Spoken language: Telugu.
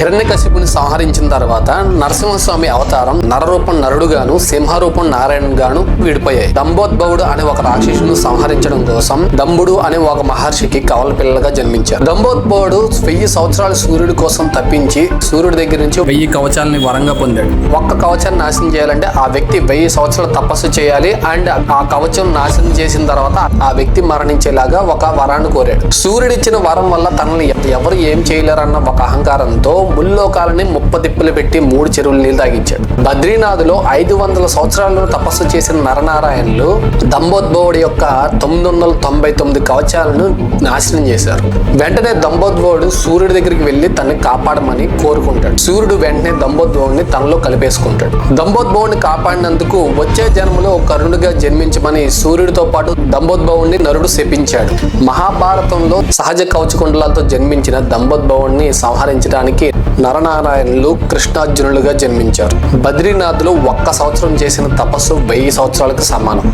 హిరణ్యకశిపుని సంహరించిన తర్వాత నరసింహస్వామి అవతారం నరరూపం నరుడుగాను సింహరూపం నారాయణుగాను విడిపోయాయి. దంబోద్భవుడు అనే ఒక రాక్షసును సంహరించడం కోసం దంబుడు అనే ఒక మహర్షికి కవల పిల్లలుగా జన్మించారు. దంబోద్భవుడు వెయ్యి సంవత్సరాలు సూర్యుడి కోసం తప్పించి సూర్యుడి దగ్గర నుంచి వెయ్యి కవచాలని వరంగా పొందాడు. ఒక్క కవచాన్ని నాశనం చేయాలంటే ఆ వ్యక్తి వెయ్యి సంవత్సరాలు తపస్సు చేయాలి అండ్ ఆ కవచం నాశనం చేసిన తర్వాత ఆ వ్యక్తి మరణించేలాగా ఒక వరాన్ని కోరాడు. సూర్యుడిచ్చిన వరం వల్ల తనని ఎవరు ఏం చేయలేరన్న ఒక అహంకారంతో ముల్లోకాలని ముప్పదిప్పులు పెట్టి మూడు చెరువులు నీళ్ళు తాగించాడు. బద్రీనాథ్లో ఐదు వందల సంవత్సరాలను తపస్సు చేసిన నరనారాయణులు దంబోద్భవుడి యొక్క తొమ్మిది వందల తొంభై తొమ్మిది కవచాలను నాశనం చేశారు. వెంటనే దంబోద్భవుడు సూర్యుడి దగ్గరికి వెళ్ళి తనని కాపాడమని కోరుకుంటాడు. సూర్యుడు వెంటనే దంబోద్భవుడిని తనలో కలిపేసుకుంటాడు. దంబోద్భవుడిని కాపాడినందుకు వచ్చే జన్మలో కరుణుగా జన్మించమని సూర్యుడితో పాటు దంబోద్భవుడిని నరుడు శపించాడు. మహాభారతంలో సహజ కవచకుండలాలతో జన్మించిన దంబోద్భవుడిని సంహరించడానికి నరనారాయణులు కృష్ణార్జునులుగా జన్మించారు. బద్రీనాథ్లో ఒక్క సంవత్సరం చేసిన తపస్సు వెయ్యి సంవత్సరాలకు సమానం.